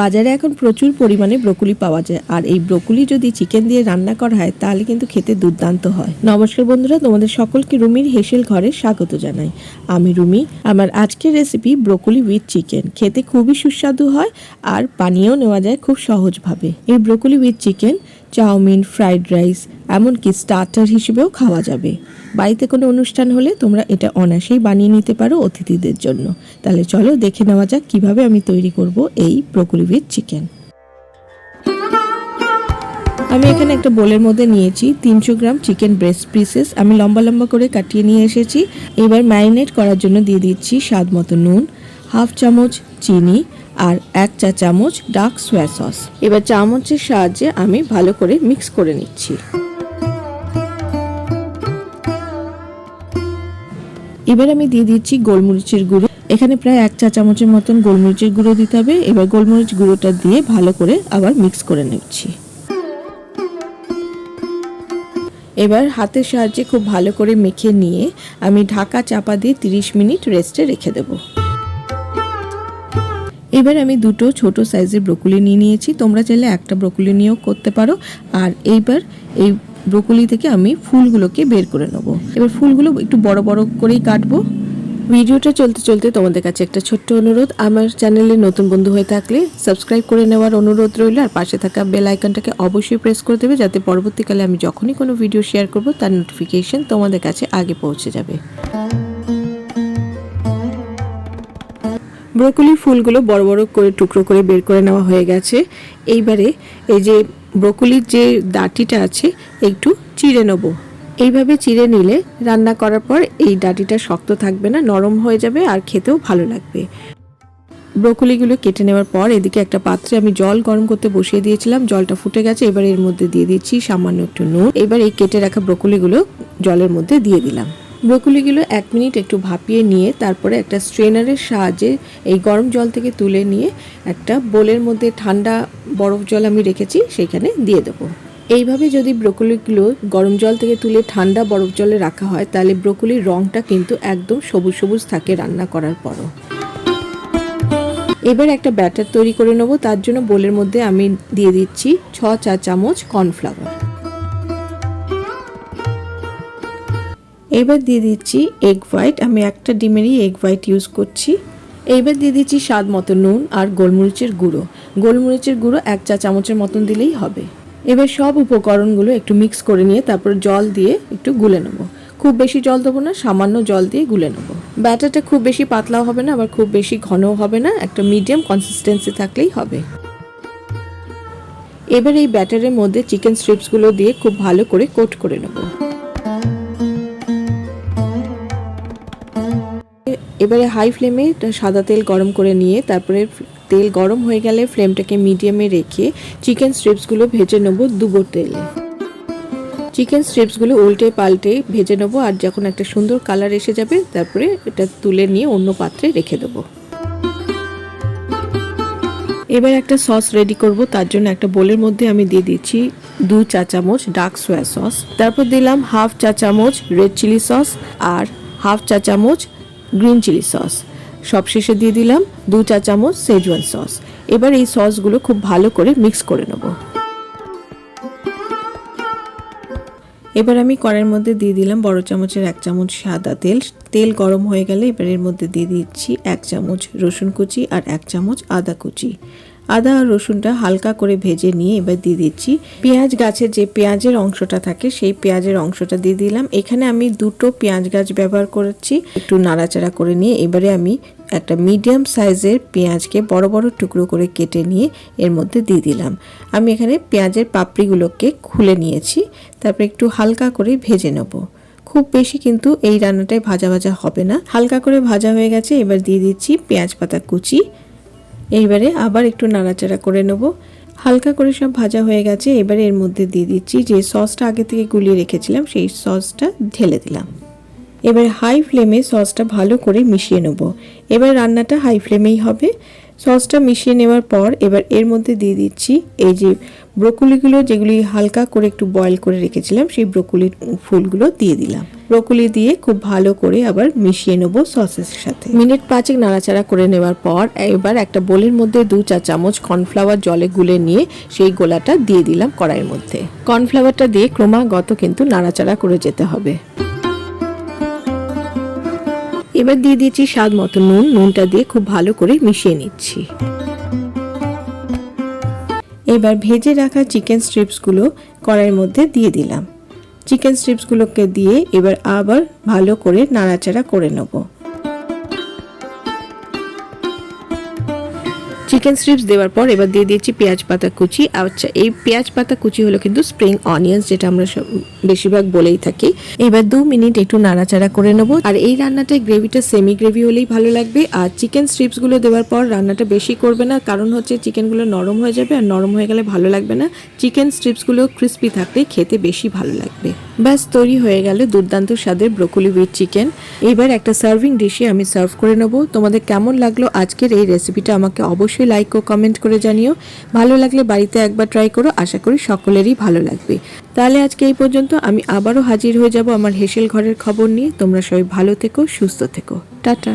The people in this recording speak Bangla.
বাজারে এখন প্রচুর পরিমাণে ব্রোকলি পাওয়া যায়। আর এই ব্রোকলি যদি চিকেন দিয়ে রান্না করা হয়, তাহলে কিন্তু খেতে দুর্দান্ত হয়। নমস্কার বন্ধুরা, তোমাদের সকলকে রুমির হেসেল ঘরে স্বাগত জানাই। আমি রুমি, আমার আজকের রেসিপি ব্রোকলি উইথ চিকেন খেতে খুবই সুস্বাদু হয় আর পানীয় নেওয়া যায় খুব সহজভাবে। এই broccoli with chicken chowmein, fried rice, এমনকি স্টার্টার হিসেবেও খাওয়া যাবে। বাড়িতে কোনো অনুষ্ঠান হলে তোমরা এটা অনায়াসেই বানিয়ে নিতে পারো অতিথিদের জন্য। তাহলে চলো দেখে নেওয়া যাক কীভাবে আমি তৈরি করব এই ব্রোকলি চিকেন। আমি এখানে একটা বোলের মধ্যে নিয়েছি তিনশো গ্রাম চিকেন ব্রেস্ট পিসেস। আমি লম্বা লম্বা করে কাটিয়ে নিয়ে এসেছি। এবার ম্যারিনেট করার জন্য দিয়ে দিচ্ছি স্বাদ মতো নুন, হাফ চামচ চিনি আর এক চা চামচ ডার্ক সোয়া সস। এবার চামচের সাহায্যে আমি ভালো করে মিক্স করে নিচ্ছি। এবার আমি দিয়ে দিচ্ছি গোলমরিচের গুঁড়ো। এখানে প্রায় এক চা চামচের মতন গোলমরিচের গুঁড়ো দিতে হবে। এবার গোলমরিচ গুঁড়োটা দিয়ে ভালো করে আবার মিক্স করে নিচ্ছি। এবার হাতের সাহায্যে খুব ভালো করে মেখে নিয়ে আমি ঢাকা চাপা দিয়ে 30 মিনিট রেস্টে রেখে দেব। এবার আমি দুটো ছোট সাইজের ব্রোকলি নিয়ে নিয়েছি। তোমরা চাইলে একটা ব্রোকলি নিয়েও করতে পারো। আর এইবার এই ব্রোকলি থেকে আমি ফুলগুলোকে বের করে নেব। এবার ফুলগুলো একটু বড় বড় করেই কাটবো। ভিডিওটা চলতে চলতে তোমাদের কাছে একটা ছোট্ট অনুরোধ। আমার চ্যানেলে নতুন বন্ধু হয়ে থাকলে সাবস্ক্রাইব করে নেওয়ার অনুরোধ রইল। আর পাশে থাকা বেল আইকনটাকে অবশ্যই প্রেস করে দেবে যাতে পরবর্তীকালে আমি যখনই কোনো ভিডিও শেয়ার করব, তার নোটিফিকেশন তোমাদের কাছে আগে পৌঁছে যাবে। ব্রোকলির ফুলগুলো বড় বড় করে, টুকরো করে বের করে নেওয়া হয়ে গেছে। এইবারে এই যে ব্রোকলির যে ডাটিটা আছে, একটু চিড়ে নেব। এইভাবে চিড়ে নিলে রান্না করার পর এই ডাটিটা শক্ত থাকবে না, নরম হয়ে যাবে আর খেতেও ভালো লাগবে। ব্রোকলিগুলো কেটে নেওয়ার পর এদিকে একটা পাত্রে আমি জল গরম করতে বসিয়ে দিয়েছিলাম, জলটা ফুটে গেছে, এবার এর মধ্যে দিয়ে দিচ্ছি সামান্য একটু নুন। এবার এই কেটে রাখা ব্রোকলিগুলো জলের মধ্যে দিয়ে দিলাম। ব্রোকলিগুলো এক মিনিট একটু ভাপিয়ে নিয়ে তারপরে একটা স্ট্রেনারের সাহায্যে এই গরম জল থেকে তুলে নিয়ে একটা বোলের মধ্যে ঠান্ডা বরফ জল আমি রেখেছি সেখানে দিয়ে দেবো। এইভাবে যদি ব্রোকলিগুলো গরম জল থেকে তুলে ঠান্ডা বরফ জলে রাখা হয়, তাহলে ব্রোকলির রঙটা কিন্তু একদম সবুজ সবুজ থাকে রান্না করার পরও। এবার একটা ব্যাটার তৈরি করে নেব, তার জন্য বোলের মধ্যে আমি দিয়ে দিচ্ছি ছ চা চামচ কর্নফ্লাওয়ার। এবার দিয়ে দিচ্ছি এগ হোয়াইট আমি একটা ডিমেরই এগ হোয়াইট ইউজ করছি। এইবার দিয়ে দিচ্ছি স্বাদ মতো নুন আর গোলমরিচের গুঁড়ো। গোলমরিচের গুঁড়ো এক চা চামচের মতন দিলেই হবে। এবার সব উপকরণগুলো একটু মিক্স করে নিয়ে তারপর জল দিয়ে একটু গুলে নেব। খুব বেশি জল দেবো না, সামান্য জল দিয়ে গুলে নেব। ব্যাটারটা খুব বেশি পাতলাও হবে না, আবার খুব বেশি ঘনও হবে না, একটা মিডিয়াম কনসিস্টেন্সি থাকলেই হবে। এবার এই ব্যাটারের মধ্যে চিকেন স্ট্রিপসগুলো দিয়ে খুব ভালো করে কোট করে নেব। এবারে হাই ফ্লেমে সাদা তেল গরম করে নিয়ে তারপরে তেল গরম হয়ে গেলে ফ্লেমটাকে মিডিয়ামে রেখে চিকেন স্ট্রিপসগুলো ভেজে নেব দুবো তেলে। চিকেন স্ট্রিপসগুলো উল্টে পাল্টে ভেজে নেব আর যখন একটা সুন্দর কালার এসে যাবে তারপরে এটা তুলে নিয়ে অন্য পাত্রে রেখে দেবো। এবার একটা সস রেডি করব, তার জন্য একটা বোলের মধ্যে আমি দিয়ে দিচ্ছি দু চা চামচ ডার্ক সোয়া সস তারপর দিলাম হাফ চা চামচ রেড চিলি সস আর হাফ চা চামচ গ্রিন চিলি সস। সব শেষে দিয়ে দিলাম দু চা চামচ সেজওয়ান সস এবার এই সসগুলো খুব ভালো করে মিক্স করে নেব। এবার আমি কড়াইয়ের মধ্যে দিয়ে দিলাম বড় চামচের এক চামচ সাদা তেল। তেল গরম হয়ে গেলে এবার এর মধ্যে দিয়ে দিচ্ছি এক চামচ রসুন কুচি আর এক চামচ আদা কুচি। আদা আর রসুনটা হালকা করে ভেজে নিয়ে এবার দিয়ে দিচ্ছি। পেঁয়াজ গাছের যে পেঁয়াজের অংশটা থাকে, সেই পেঁয়াজের অংশটা দিয়ে দিলাম। এখানে আমি দুটো পেঁয়াজ গাছ ব্যবহার করেছি। একটু নাড়াচাড়া করে নিয়ে এবারে আমি একটা মিডিয়াম সাইজের পেঁয়াজকে বড় বড় টুকরো করে কেটে নিয়ে এর মধ্যে দিয়ে দিলাম। আমি এখানে পেঁয়াজের পাপড়িগুলোকে খুলে নিয়েছি। তারপর একটু হালকা করে ভেজে নেব। খুব বেশি কিন্তু এই রান্নাটায় ভাজা ভাজা হবে না। হালকা করে ভাজা হয়ে গেছে, এবার দিয়ে দিচ্ছি পেঁয়াজ পাতা কুচি। এইবারে আবার একটু নাড়াচাড়া করে নেব। হালকা করে সব ভাজা হয়ে গেছে, এবারে এর মধ্যে দিয়ে দিচ্ছি যে সসটা আগে থেকে গুলিয়ে রেখেছিলাম, সেই সসটা ঢেলে দিলাম। এবার হাই ফ্লেমে সসটা ভালো করে মিশিয়ে নেব। এবার রান্নাটা হাই ফ্লেমেই হবে। সসটা মিশিয়ে নেওয়ার পর এবার এর মধ্যে দিয়ে দিচ্ছি এই যে ব্রোকলিগুলো যেগুলি হালকা করে একটু বয়েল করে রেখেছিলাম, সেই ব্রোকলির ফুলগুলো দিয়ে দিলাম। ব্রোকলি দিয়ে খুব ভালো করে আবার মিশিয়ে নেব সসের সাথে। মিনিট পাঁচেক নাড়াচাড়া করে নেওয়ার পর এবার একটা বোলের মধ্যে দু চা চামচ কর্নফ্লাওয়ার জলে গুলে নিয়ে সেই গোলাটা দিয়ে দিলাম কড়াইয়ের মধ্যে। কর্নফ্লাওয়ারটা দিয়ে ক্রমাগত কিন্তু নাড়াচাড়া করে যেতে হবে। এবার দিয়ে দিয়েছি স্বাদ মতো নুন, নুনটা দিয়ে খুব ভালো করে মিশিয়ে নিচ্ছি। এবার ভেজে রাখা চিকেন স্ট্রিপসগুলো কড়াইয়ের মধ্যে দিয়ে দিলাম। চিকেন স্ট্রিপসগুলোকে দিয়ে এবার আবার ভালো করে নাড়াচাড়া করে নেব। চিকেন স্ট্রিপস দেওয়ার পর এবার দিয়ে দিয়েছি পেঁয়াজ পাতা কুচি। আচ্ছা এই পেঁয়াজ পাতা কুচি হলো কিন্তু স্প্রিং অনিয়ন্স যেটা আমরা সব বেশিরভাগ বলেই থাকি। এবার দু মিনিট একটু নাড়াচাড়া করে নেব। আর এই রান্নাটায় গ্রেভিটা সেমি গ্রেভি হলেই ভালো লাগবে। আর চিকেন স্ট্রিপসগুলো দেওয়ার পর রান্নাটা বেশি করবে না, কারণ হচ্ছে চিকেনগুলো নরম হয়ে যাবে আর নরম হয়ে গেলে ভালো লাগবে না। চিকেন স্ট্রিপসগুলো ক্রিস্পি থাকলে খেতে বেশি ভালো লাগবে। ব্যাস, তৈরি হয়ে গেল দুর্দান্ত স্বাদের ব্রোকলি উইথ চিকেন এবার একটা সার্ভিং ডিশে আমি সার্ভ করে নেব। তোমাদের কেমন লাগল আজকের এই রেসিপিটা আমাকে অবশ্যই লাইক ও কমেন্ট করে জানিও। ভালো লাগলে বাড়িতে একবার ট্রাই করো, আশা করি সকলেরই ভালো লাগবে। তাহলে আজকে এই পর্যন্ত আমি আবারও হাজির হয়ে যাব আমার হেসেল ঘরের খবর নিয়ে। তোমরা সবাই ভালো থেকো, সুস্থ থেকো। টাটা।